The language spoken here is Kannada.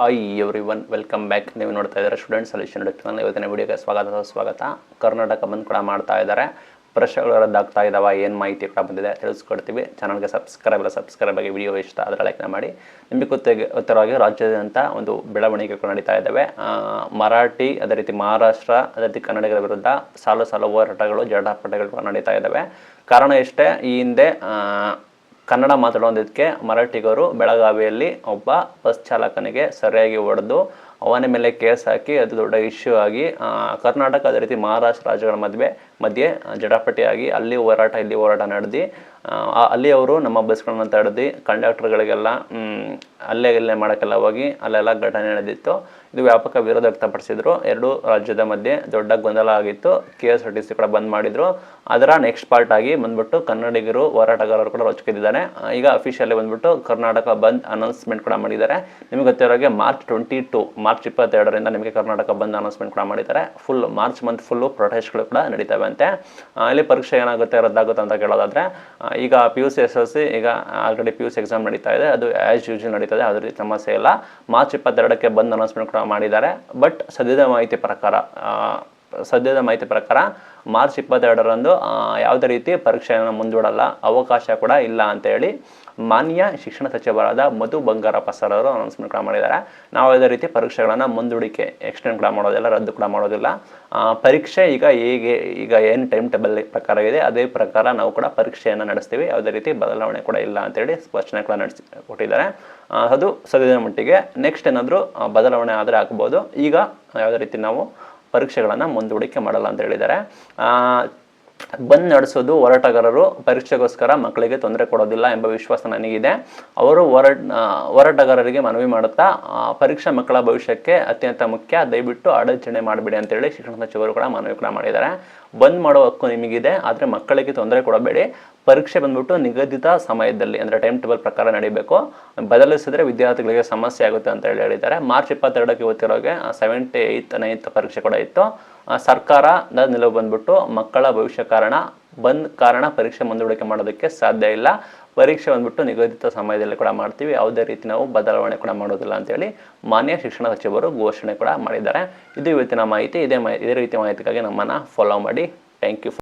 Hi everyone welcome back ನೀವು ನೋಡ್ತಾ ಇದ್ದಾರೆ ಸ್ಟೂಡೆಂಟ್ ಸೊಲ್ಯೂಷನ್ ಚಾನಲ್ ಇವತ್ತಿನ ವಿಡಿಯೋಗೆ ಸ್ವಾಗತ. ಸ್ವಾಗತ. ಕರ್ನಾಟಕ ಬಂದು ಕೂಡ ಮಾಡ್ತಾ ಇದ್ದಾರೆ. ಪ್ರಶ್ನೆಗಳು ರದ್ದಾಗ್ತಾ ಇದ್ದಾವೆ ಏನು ಮಾಹಿತಿ ಕೂಡ ಬಂದಿದೆ ತಿಳಿಸ್ಕೊಡ್ತೀವಿ. ಚಾನಲ್ಗೆ ಸಬ್ಸ್ಕ್ರೈಬ್ ಇಲ್ಲ ಸಬ್ಸ್ಕ್ರೈಬ್ ಆಗಿ ವಿಡಿಯೋ ಇಷ್ಟ ಆದರೆ ಲೈಕ್ನ ಮಾಡಿ. ನಿಮಗೆ ಗೊತ್ತಿಗೆ ಉತ್ತರವಾಗಿ ರಾಜ್ಯಾದ್ಯಂತ ಒಂದು ಬೆಳವಣಿಗೆಗಳು ನಡೀತಾ ಇದ್ದಾವೆ ಮರಾಠಿ, ಅದೇ ರೀತಿ ಮಹಾರಾಷ್ಟ್ರ, ಅದೇ ರೀತಿ ಕನ್ನಡಿಗರ ವಿರುದ್ಧ ಸಾಲು ಸಾಲು ಹೋರಾಟಗಳು ಜಟಾಪಟಗಳು ನಡೀತಾ ಇದ್ದಾವೆ ಕಾರಣ ಎಷ್ಟೇ, ಈ ಹಿಂದೆ ಕನ್ನಡ ಮಾತಾಡೋದಕ್ಕೆ ಮರಾಠಿಗರು ಬೆಳಗಾವಿಯಲ್ಲಿ ಒಬ್ಬ ಬಸ್ ಚಾಲಕನಿಗೆ ಸರಿಯಾಗಿ ಹೊಡೆದು ಅವನ ಮೇಲೆ ಕೇಸ್ ಹಾಕಿ ಅದು ದೊಡ್ಡ ಇಶ್ಯೂ ಆಗಿ ಕರ್ನಾಟಕ ಅದೇ ರೀತಿ ಮಹಾರಾಷ್ಟ್ರ ರಾಜ್ಯಗಳ ಮದುವೆ, ಮಧ್ಯೆ ಜಡಾಪಟಿಯಾಗಿ ಅಲ್ಲಿ ಹೋರಾಟ, ಇಲ್ಲಿ ಹೋರಾಟ ನಡೆದು ಅಲ್ಲಿ ಅವರು ನಮ್ಮ ಬಸ್ಗಳನ್ನು ತಡೆದು ಕಂಡಕ್ಟರ್ಗಳಿಗೆಲ್ಲ ಅಲ್ಲೇ ಇಲ್ಲೇ ಮಾಡೋಕ್ಕೆಲ್ಲ ಹೋಗಿ ಅಲ್ಲೆಲ್ಲ ಘಟನೆ ನಡೆದಿತ್ತು. ಇದು ವ್ಯಾಪಕ ವಿರೋಧ ವ್ಯಕ್ತಪಡಿಸಿದ್ರು. ಎರಡು ರಾಜ್ಯದ ಮಧ್ಯೆ ದೊಡ್ಡ ಗೊಂದಲ ಆಗಿತ್ತು. ಕೆ ಎಸ್ ಆರ್ ಟಿ ಕೂಡ ಬಂದ್ ಮಾಡಿದ್ರು. ಅದರ ನೆಕ್ಸ್ಟ್ ಪಾರ್ಟ್ ಆಗಿ ಬಂದ್ಬಿಟ್ಟು ಕನ್ನಡಿಗರು ಹೋರಾಟಗಾರರು ಕೂಡ ರೊಚ್ಚಿಗೆದ್ದಿದ್ದಾರೆ. ಆ, ಈಗ ಅಫಿಷಿಯಲಿ ಬಂದ್ಬಿಟ್ಟು ಕರ್ನಾಟಕ ಬಂದ್ ಅನೌನ್ಸ್ಮೆಂಟ್ ಕೂಡ ಮಾಡಿದ್ದಾರೆ. ನಿಮಗೆ ಗೊತ್ತಿರೋ ಹಾಗೆ ಮಾರ್ಚ್ ಟ್ವೆಂಟಿ ಟು ಮಾರ್ಚ್ ಇಪ್ಪತ್ತೆರಡರಿಂದ ನಿಮಗೆ ಕರ್ನಾಟಕ ಬಂದ್ ಅನೌನ್ಸ್ಮೆಂಟ್ ಕೂಡ ಮಾಡಿದ್ದಾರೆ. ಫುಲ್ ಮಾರ್ಚ್ ಮಂತ್ ಫುಲ್ಲು ಪ್ರೊಟೆಸ್ಟ್ಗಳು ಕೂಡ ನಡೀತವೆ ಅಂತೆ ಅಲ್ಲಿ ಪರೀಕ್ಷೆ ಏನಾಗುತ್ತೆ ರದ್ದಾಗುತ್ತೆ ಅಂತ ಕೇಳೋದಾದ್ರೆ ಈಗ P U C S L C ಈಗ already P U C exam ನಡೀತಾ ಇದೆ. ಅದು ಆ್ಯಸ್ ಯೂಶಲ್ ನಡೀತದೆ ಅದ್ರ ರೀತಿ ಸಮಸ್ಯೆ ಇಲ್ಲ. ಮಾರ್ಚ್ ಇಪ್ಪತ್ತೆರಡಕ್ಕೆ ಬಂದ್ ಅನೌನ್ಸ್ಮೆಂಟ್ ಕೂಡ ಮಾಡಿದ್ದಾರೆ. ಬಟ್ ಸದ್ಯದ ಮಾಹಿತಿ ಪ್ರಕಾರ ಸದ್ಯದ ಮಾಹಿತಿ ಪ್ರಕಾರ ಮಾರ್ಚ್ ಇಪ್ಪತ್ತೆರಡರಂದು ಯಾವುದೇ ರೀತಿ ಪರೀಕ್ಷೆಯನ್ನು ಮುಂದೂಡಲ್ಲ, ಅವಕಾಶ ಕೂಡ ಇಲ್ಲ ಅಂತ ಹೇಳಿ ಮಾನ್ಯ ಶಿಕ್ಷಣ ಸಚಿವರಾದ ಮಧು ಬಂಗಾರಪ್ಪ ಸರ್ ಅವರು ಅನೌನ್ಸ್ಮೆಂಟ್ ಕೂಡ ಮಾಡಿದ್ದಾರೆ. ನಾವು ಯಾವುದೇ ರೀತಿ ಪರೀಕ್ಷೆಗಳನ್ನು ಮುಂದೂಡಿಕೆ ಎಕ್ಸ್ಟೆಂಡ್ ಕೂಡ ಮಾಡೋದಿಲ್ಲ, ರದ್ದು ಕೂಡ ಮಾಡೋದಿಲ್ಲ. ಪರೀಕ್ಷೆ ಈಗ ಹೇಗೆ, ಈಗ ಏನು ಟೈಮ್ ಟೇಬಲ್ ಪ್ರಕಾರ ಇದೆ, ಅದೇ ಪ್ರಕಾರ ನಾವು ಕೂಡ ಪರೀಕ್ಷೆಯನ್ನು ನಡೆಸ್ತೀವಿ. ಯಾವುದೇ ರೀತಿ ಬದಲಾವಣೆ ಕೂಡ ಇಲ್ಲ ಅಂತೇಳಿ ಸ್ಪಷ್ಟನೆ ಕೂಡ ನಡೆಸಿ ಕೊಟ್ಟಿದ್ದಾರೆ. ಅದು ಸದ್ಯದ ಮಟ್ಟಿಗೆ. ನೆಕ್ಸ್ಟ್ ಏನಾದರೂ ಬದಲಾವಣೆ ಆದರೆ ಆಗ್ಬೋದು. ಈಗ ಯಾವುದೇ ರೀತಿ ನಾವು ಪರೀಕ್ಷೆಗಳನ್ನು ಮುಂದೂಡಿಕೆ ಮಾಡಲ್ಲ ಅಂತ ಹೇಳಿದ್ದಾರೆ. ಬಂದ್ ನಡೆಸೋದು ಹೋರಾಟಗಾರರು, ಪರೀಕ್ಷೆಗೋಸ್ಕರ ಮಕ್ಕಳಿಗೆ ತೊಂದರೆ ಕೊಡೋದಿಲ್ಲ ಎಂಬ ವಿಶ್ವಾಸ ನನಗಿದೆ. ಅವರು ಹೋರಾಟ ಹೋರಾಟಗಾರರಿಗೆ ಮನವಿ ಮಾಡುತ್ತಾ ಪರೀಕ್ಷಾ ಮಕ್ಕಳ ಭವಿಷ್ಯಕ್ಕೆ ಅತ್ಯಂತ ಮುಖ್ಯ. ದಯವಿಟ್ಟು ಅಡಚಣೆ ಮಾಡಬೇಡಿ ಅಂತೇಳಿ ಶಿಕ್ಷಣ ಸಚಿವರು ಕೂಡ ಮನವಿ ಕೂಡ ಮಾಡಿದ್ದಾರೆ. ಬಂದ್ ಮಾಡೋ ಹಕ್ಕು ನಿಮಗಿದೆ, ಆದರೆ ಮಕ್ಕಳಿಗೆ ತೊಂದರೆ ಕೊಡಬೇಡಿ. ಪರೀಕ್ಷೆ ಬಂದ್ಬಿಟ್ಟು ನಿಗದಿತ ಸಮಯದಲ್ಲಿ, ಅಂದರೆ ಟೈಮ್ ಟೇಬಲ್ ಪ್ರಕಾರ ನಡೀಬೇಕು. ಬದಲಿಸಿದ್ರೆ ವಿದ್ಯಾರ್ಥಿಗಳಿಗೆ ಸಮಸ್ಯೆ ಆಗುತ್ತೆ ಅಂತ ಹೇಳಿ ಹೇಳಿದ್ದಾರೆ. ಮಾರ್ಚ್ ಇಪ್ಪತ್ತೆರಡಕ್ಕೆ ಇವತ್ತಿರೋಗೆ ಸೆವೆಂಟಿ ಏಯ್ತ್ ನೈನ್ತ್ ಪರೀಕ್ಷೆ ಕೂಡ ಇತ್ತು. ಸರ್ಕಾರದ ನಿಲುವು ಬಂದ್ಬಿಟ್ಟು ಮಕ್ಕಳ ಭವಿಷ್ಯ ಕಾರಣ ಬಂದ್ ಕಾರಣ ಪರೀಕ್ಷೆ ಮುಂದೂಡಿಕೆ ಮಾಡೋದಕ್ಕೆ ಸಾಧ್ಯ ಇಲ್ಲ. ಪರೀಕ್ಷೆ ಬಂದ್ಬಿಟ್ಟು ನಿಗದಿತ ಸಮಯದಲ್ಲಿ ಕೂಡ ಮಾಡ್ತೀವಿ. ಯಾವುದೇ ರೀತಿ ನಾವು ಬದಲಾವಣೆ ಕೂಡ ಮಾಡೋದಿಲ್ಲ ಅಂತೇಳಿ ಮಾನ್ಯ ಶಿಕ್ಷಣ ಸಚಿವರು ಘೋಷಣೆ ಕೂಡ ಮಾಡಿದ್ದಾರೆ. ಇದು ಇವತ್ತಿನ ಮಾಹಿತಿ. ಇದೇ ಮಾ, ಇದೇ ರೀತಿ ಮಾಹಿತಿಗಾಗಿ ನಮ್ಮನ್ನು ಫಾಲೋ ಮಾಡಿ. Thank you